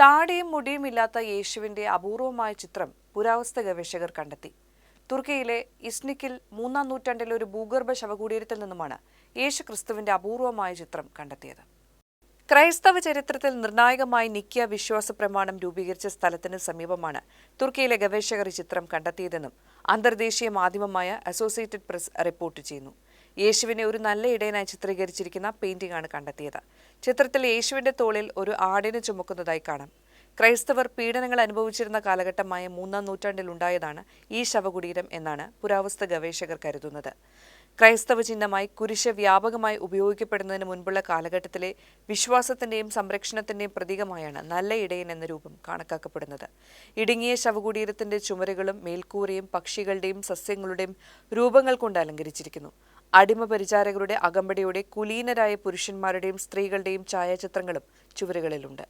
താടിയും മുടിയും ഇല്ലാത്ത യേശുവിന്റെ അപൂർവമായ ചിത്രം പുരാവസ്തു ഗവേഷകർ കണ്ടെത്തി. തുർക്കിയിലെ ഇസ്നിക്കിൽ മൂന്നാം നൂറ്റാണ്ടിലെ ഒരു ഭൂഗർഭ ശവകുടീരത്തിൽ നിന്നുമാണ് യേശു ക്രിസ്തുവിന്റെ അപൂർവമായ ചിത്രം കണ്ടെത്തിയത്. ക്രൈസ്തവ ചരിത്രത്തിൽ നിർണായകമായി നിക്കിയ വിശ്വാസ പ്രമാണം രൂപീകരിച്ച സ്ഥലത്തിന് സമീപമാണ് തുർക്കിയിലെ ഗവേഷകർ ഈ ചിത്രം കണ്ടെത്തിയതെന്നും അന്തർദേശീയ മാധ്യമമായ അസോസിയേറ്റഡ് പ്രസ് റിപ്പോർട്ട് ചെയ്യുന്നു. യേശുവിനെ ഒരു നല്ല ഇടയനായി ചിത്രീകരിച്ചിരിക്കുന്ന പെയിന്റിംഗ് ആണ് കണ്ടെത്തിയത്. ചിത്രത്തിൽ യേശുവിന്റെ തോളിൽ ഒരു ആടിനെ ചുമക്കുന്നതായി കാണാം. ക്രൈസ്തവർ പീഡനങ്ങൾ അനുഭവിച്ചിരുന്ന കാലഘട്ടമായ മൂന്നാം നൂറ്റാണ്ടിൽ ഉണ്ടായതാണ് ഈ ശവകുടീരം എന്നാണ് പുരാവസ്തു ഗവേഷകർ കരുതുന്നത്. ക്രൈസ്തവ ചിഹ്നമായി കുരിശ് വ്യാപകമായി ഉപയോഗിക്കപ്പെടുന്നതിന് മുൻപുള്ള കാലഘട്ടത്തിലെ വിശ്വാസത്തിന്റെയും സംരക്ഷണത്തിന്റെയും പ്രതീകമായാണ് നല്ല ഇടയൻ എന്ന രൂപം കണക്കാക്കപ്പെടുന്നത്. ഇടുങ്ങിയ ശവകുടീരത്തിന്റെ ചുമരുകളും മേൽക്കൂരയും പക്ഷികളുടെയും സസ്യങ്ങളുടെയും രൂപങ്ങൾ കൊണ്ട് അലങ്കരിച്ചിരിക്കുന്നു. അടിമ പരിചാരകരുടെ അകമ്പടിയുടെ കുലീനരായ പുരുഷന്മാരുടെയും സ്ത്രീകളുടെയും ഛായാചിത്രങ്ങളും ചുവരുകളിലുണ്ട്.